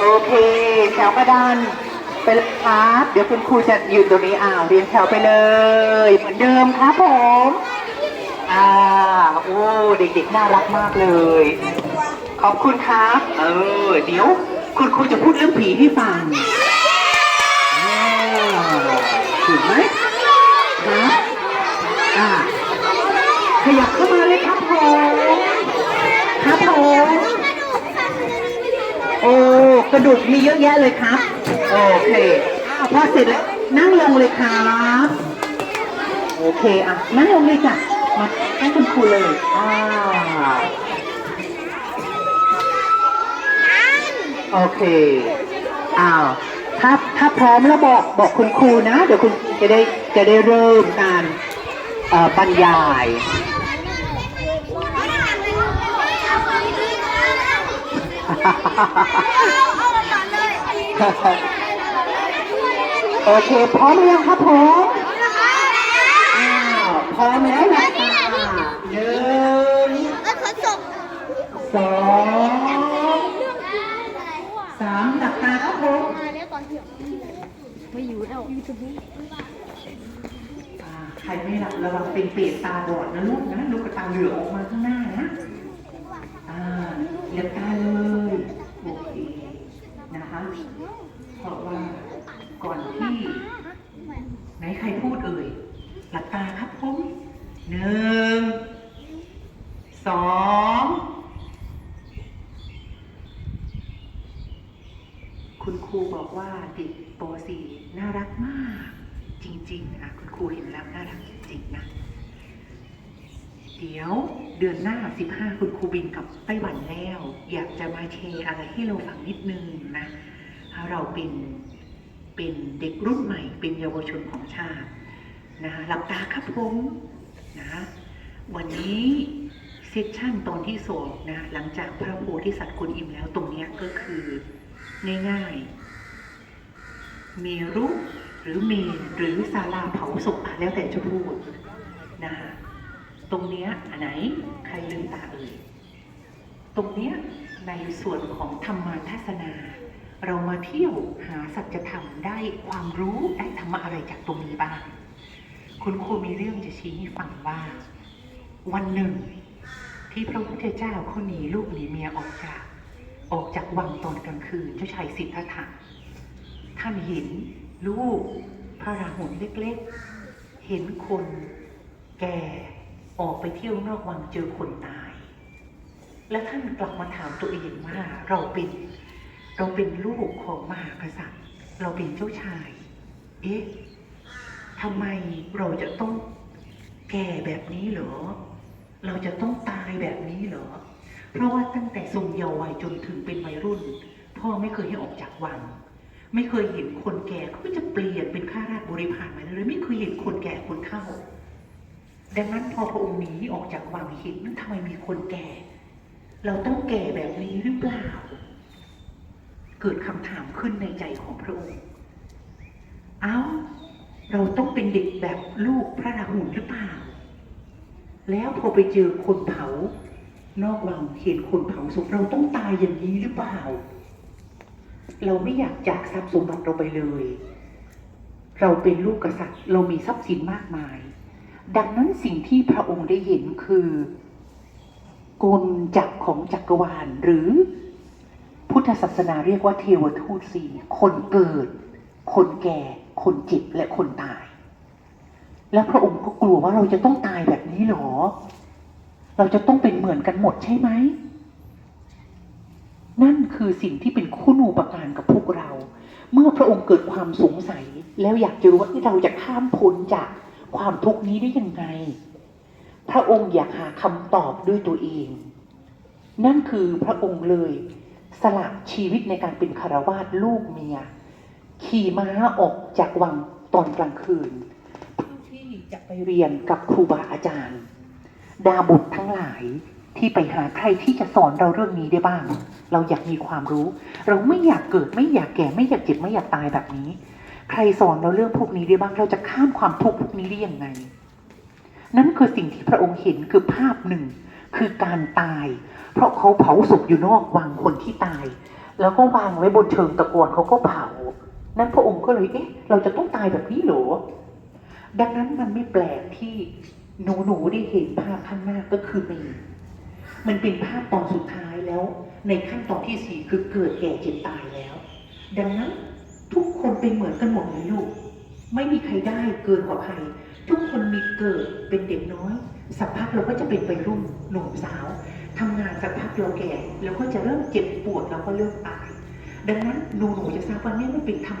โอเค แถวกระดานไปเลยครับ เดี๋ยวคุณครูจะอยู่ตรงนี้อ่าวเรียงแถวไปเลย เหมือนเดิมครับผมอ่าโอ้เด็กๆน่ารักมากเลย ขอบคุณครับ เออ เดี๋ยว คุณครูจะพูดเรื่องผีให้ฟังอ่าถูกไหมครับอ่า ขยับเข้ามาเลยครับผม ครับผม โอ้กระดูกมีเยอะแยะเลยครับ โอเคอ้าวพอเสร็จแล้วนั่งลงเลยครับ โอเคอะนั่งลงเลยจ้ะมาให้คุณครูเลยอ่าโอเคอ้าวถ้าถ้าพร้อมแล้วบอกบอกคุณครูนะ เดี๋ยวคุณจะได้จะได้เริ่มการบรรยาย โอเค พร้อมหรือยังครับผมอ้วพร้อมแล้วนะหนึ่งสองสามหลับตาครับผมไม่อ่าใครไม่หลับระวังเป็นเปรตตาบอดนะลูกนะลูกกระตาเหลือออกมาข้างหน้านะ อ่าเลียบตาเลย คะเพราะว่าก่อนที่ไหนใครพูดเอ่ย หลับตาครับผมหนึ่งสองคุณครูบอกว่าเด็กป .4 น่ารักมาก จริง ๆ อะ คุณครูเห็นแล้วน่ารักจริง ๆ นะ เดี๋ยวเดือนหน้า 15 คุณครูบินกับไต้หวันแล้ว อยากจะมาแชร์อะไรให้เราฟังนิดนึงนะเราเป็นเป็นเด็กรุ่นใหม่ เป็นเยาวชนของชาตินะคะหลับตาครับผมนะวันนี้เซสชั่นตอนที่สองนะหลังจากพระโพธิสัตว์กวนอิมแล้วตรงนี้ก็คือง่ายๆเมรุหรือเมนหรือศาลาเผาศพแล้วแต่จะพูดนะคะ ตรงเนี้ยอันไหนใครลืมตาเอ่ยตรงเนี้ยในส่วนของธรรมาทัศนา เรามาเที่ยวหาสัจธรรมได้ความรู้ได้ธรรมะอะไรจากตรงนี้บ้าง คุณครูมีเรื่องจะชี้ให้ฟังว่า วันหนึ่ง ที่พระพุทธเจ้าเขาหนีลูกหนีเมียออกจาก ออกจากวังตอนกลางคืนเจ้าชายสิทธัตถะท่านเห็นลูกพระราหุลเล็กๆ เห็นคนแก่ ออกไปเที่ยวนอกวังเจอคนตาย และท่านกลับมาถามตัวเองว่าเราเป็นเราเป็นลูกของมหากษัตริย์ เราเป็นเจ้าชาย เอ๊ะทำไมเราจะต้องแก่แบบนี้เหรอ เราจะต้องตายแบบนี้เหรอ เพราะว่าตั้งแต่ทรงเยาว์วัยจนถึงเป็นวัยรุ่น พ่อไม่เคยให้ออกจากวัง ไม่เคยเห็นคนแก่เขาก็จะเปลี่ยนเป็นข้าราชบริพารมาเลย ไม่เคยเห็นคนแก่คนเฒ่า ดังนั้นพอพระองค์หนีออกจากวังเห็นทำไมมีคนแก่ เราต้องแก่แบบนี้หรือเปล่า เกิดคำถามขึ้นในใจของพระองค์ เอ้า เราต้องเป็นเด็กแบบลูกพระราหุลหรือเปล่า แล้วพอไปเจอคนเผานอกวังเห็นคนเผาศพเราต้องตายอย่างนี้หรือเปล่า เราไม่อยากจากทรัพย์สมบัติเราไปเลย เราเป็นลูกกษัตริย์ เรามีทรัพย์สินมากมาย ดังนั้นสิ่งที่พระองค์ได้เห็นคือกลจักรของจักรวาล หรือพุทธศาสนาเรียกว่าเทวทูตสี่คนเกิด คนแก่ คนเจ็บและคนตาย แล้วพระองค์ก็กลัวว่าเราจะต้องตายแบบนี้หรอ เราจะต้องเป็นเหมือนกันหมดใช่ไหม นั่นคือสิ่งที่เป็นคุณูปการกับพวกเรา เมื่อพระองค์เกิดความสงสัย แล้วอยากจะรู้ว่าเราจะข้ามพ้นจาก ความทุกข์นี้ได้ยังไง พระองค์อยากหาคำตอบด้วยตัวเอง นั่นคือพระองค์เลยสละชีวิตในการเป็นคารวาสลูกเมีย ขี่ม้าออกจากวังตอนกลางคืนเพื่อที่จะไปเรียนกับครูบาอาจารย์ ดาบุตรทั้งหลายที่ไปหาใครที่จะสอนเราเรื่องนี้ได้บ้าง เราอยากมีความรู้ เราไม่อยากเกิดไม่อยากแก่ไม่อยากเจ็บไม่อยากตายแบบนี้ ใครสอนเราเรื่องพวกนี้ได้บ้างเราจะข้ามความทุกข์พวกนี้ได้ยังไง นั่นคือสิ่งที่พระองค์เห็นคือภาพหนึ่ง คือการตาย เพราะเขาเผาศพอยู่นอกวังคนที่ตาย แล้วก็วางไว้บนเชิงตะกอนเขาก็เผา นั้นพระองค์ก็เลยเอ๊ะ เราจะต้องตายแบบนี้หรอดังนั้นมันไม่แปลกที่หนูหนูได้เห็นภาพข้างหน้าก็คือมีมันเป็นภาพตอนสุดท้ายแล้ว ในขั้นตอนที่สี่คือเกิดแก่เจ็บตายแล้ว ดังนั้น เป็นเหมือนกันหมดเลยลูก ไม่มีใครได้เกินกว่าใคร ทุกคนมีเกิดเป็นเด็กน้อย สักพักเราก็จะเป็นวัยรุ่นหนุ่มสาวทำงานสักพักเราแก่เราก็จะเริ่มเจ็บปวดเราก็เริ่มตาย ดังนั้นหนูหนูจะทราบว่าเนี่ยไม่เป็นธรรม